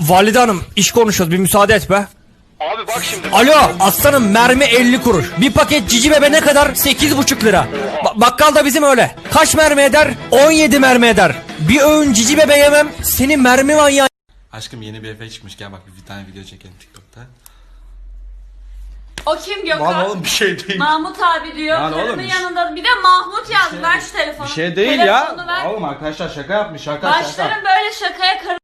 Valide hanım iş konuşuyoruz bir müsaade et be. Abi bak şimdi. Alo aslanım mermi 50 kuruş. Bir paket cici bebe ne kadar? 8,5 lira. Ba- bakkal da bizim öyle. Kaç mermi eder? 17 mermi eder. Bir öğün cici bebe yemem. Seni mermi manyağı Aşkım yeni bir efekt çıkmış gel bak bir tane video çekelim TikTok'ta. O kim Gökhan? Lan oğlum bir şey değil. Mahmut abi diyor. Lan oğlum, bir- yanında. Bir de Mahmut yaz. ver şu telefonu. Bir şey değil ya. Telefonunu ver. Oğlum arkadaşlar şaka yapmış şaka Başlarım böyle şakaya karı.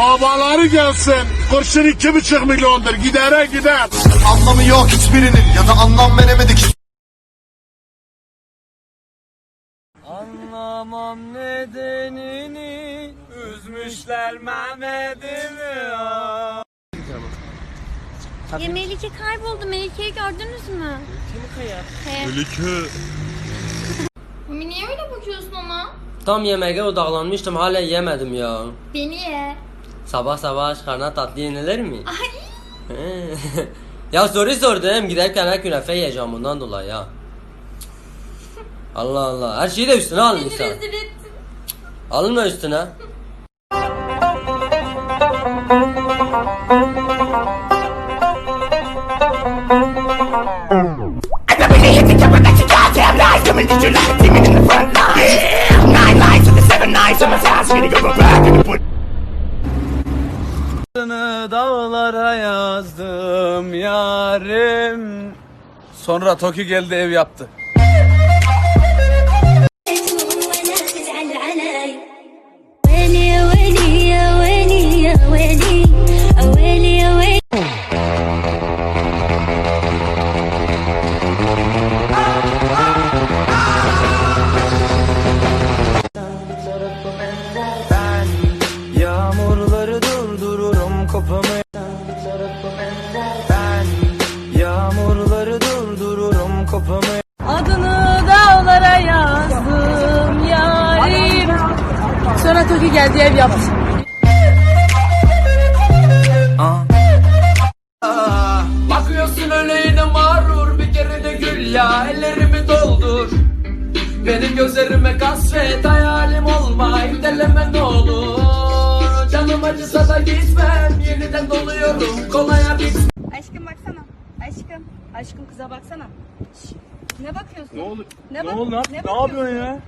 Babaları gelsin. Kurşun iki buçuk milyondur. Gidere gider. Anlamı yok hiçbirinin ya da anlam veremedik hiç Anlamam nedenini Üzmüşler Mehmet'imi Ya Melike kayboldu. Melike'yi gördünüz mü? Mami niye öyle bakıyorsun ona? Tam yemeğe odaklanmıştım hala yemedim ya. Beni ye. Sabah sabah aç karnına tatlı yenilir mi? Ay. Ya soru sordum giderken her künefe yiyeceğim bundan dolayı ya. Allah Allah her şeyi de üstüne alın insan. rezil ettin. Alınma üstüne. Dağlara yazdım yarim Sonra Toki geldi ev yaptı kopamı Ben Yağmurları durdururum kopamı Adını dağlara yazdım yarim. Sonra Toki geldi ev yaptı. Bakıyorsun öyle yine mağrur bir kere de gül ya. Ellerimi doldur. Benim gözlerime kasvet hayalim olma. Deleme ne olur acısa da gitmem yeniden doluyorum kolaya bitmem Aşkım baksana. Aşkım. Aşkım kıza baksana. Şş, Ne bakıyorsun? Ne oldu? Ne, bak- oldu? Ne, ne, yapıyorsun ya?